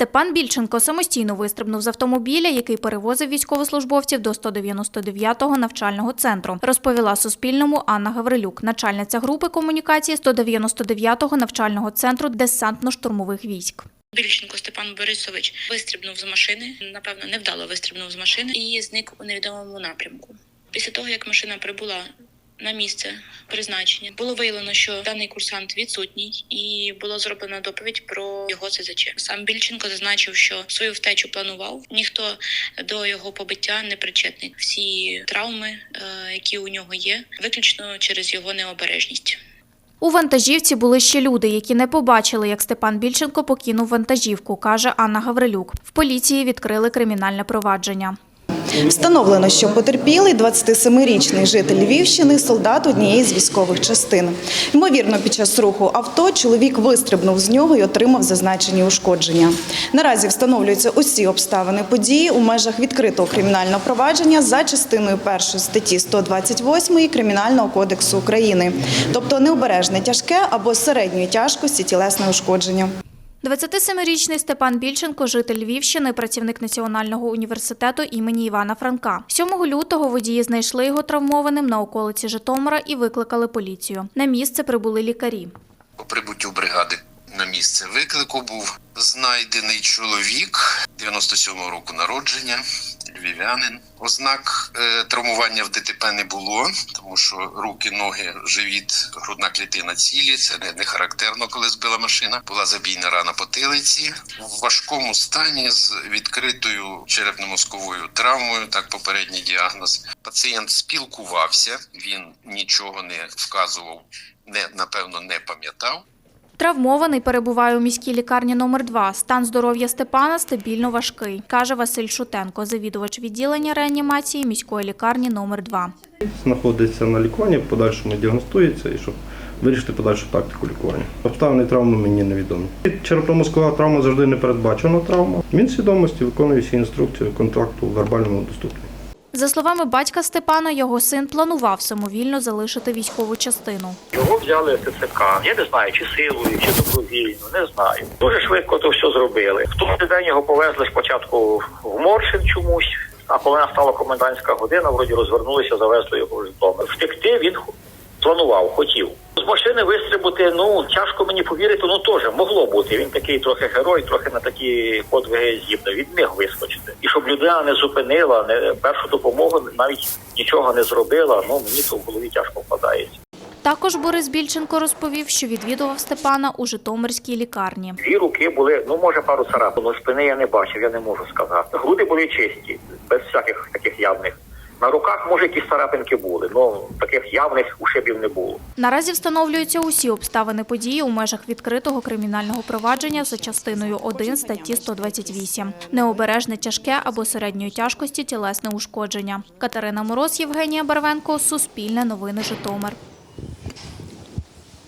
Степан Більченко самостійно вистрибнув з автомобіля, який перевозив військовослужбовців до 199-го навчального центру, розповіла Суспільному Анна Гаврилюк, начальниця групи комунікації 199-го навчального центру десантно-штурмових військ. Більченко Степан Борисович вистрибнув з машини, напевно, невдало вистрибнув з машини і зник у невідомому напрямку. Після того, як машина прибула на місце призначення, було виявлено, що даний курсант відсутній, і було зроблено доповідь про його ЦЗЧ. Сам Більченко зазначив, що свою втечу планував. Ніхто до його побиття не причетний. Всі травми, е, які у нього є, виключно через його необережність. У вантажівці були ще люди, які не побачили, як Степан Більченко покинув вантажівку, каже Анна Гаврилюк. В поліції відкрили кримінальне провадження. Встановлено, що потерпілий 27-річний житель Львівщини, солдат однієї з військових частин. Ймовірно, під час руху авто чоловік вистрибнув з нього і отримав зазначені ушкодження. Наразі встановлюються усі обставини події у межах відкритого кримінального провадження за частиною першої статті 128 Кримінального кодексу України, тобто необережне тяжке або середньої тяжкості тілесне ушкодження. 27-річний Степан Більченко, житель Львівщини, працівник Національного університету імені Івана Франка. 7 лютого водії знайшли його травмованим на околиці Житомира і викликали поліцію. На місце прибули лікарі. По прибуттю бригади на місце виклику був знайдений чоловік 97-го року народження, львів'янин. Ознак е, травмування в ДТП не було, тому що руки, ноги, живіт, грудна клітина цілі. Це не, не характерно, коли збила машина. Була забійна рана потилиці в важкому стані з відкритою черепно-мозковою травмою. Так, попередній діагноз. Пацієнт спілкувався, він нічого не вказував, не напевно не пам'ятав. Травмований перебуває у міській лікарні номер 2 Стан здоров'я Степана стабільно важкий, каже Василь Шутенко, завідувач відділення реанімації міської лікарні номер 2 знаходиться на лікуванні, подальшому діагностується і щоб вирішити подальшу тактику лікування. Обставини травми мені невідомі. Черепно-мозкова травма завжди не передбачена травма. Він свідомості виконує всі інструкції контакту в вербальному доступний. За словами батька Степана, його син планував самовільно залишити військову частину. Його взяли ТЦК. Я не знаю, чи силою, чи добровільно, не знаю. Дуже швидко то все зробили. В той день його повезли спочатку в Моршин чомусь, а коли настала комендантська година, вроді розвернулися, завезли його Житомир. Втекти він планував, хотів. З машини вистрибути, ну тяжко мені повірити, ну теж могло бути. Він такий трохи герой, трохи на такі подвиги здібний. Він міг вискочити. І людина не зупинила, не першу допомогу навіть нічого не зробила. Ну мені то в голові тяжко впадається. Також Борис Більченко розповів, що відвідував Степана у Житомирській лікарні. Дві руки були, ну може пару царапин, але спини я не бачив, я не можу сказати. Груди були чисті, без всяких таких явних. На руках, може, якісь царапинки були, але таких явних ушибів не було. Наразі встановлюються усі обставини події у межах відкритого кримінального провадження за частиною 1 статті 128. Необережне тяжке або середньої тяжкості тілесне ушкодження. Катерина Мороз, Євгенія Барвенко, Суспільне новини Житомир.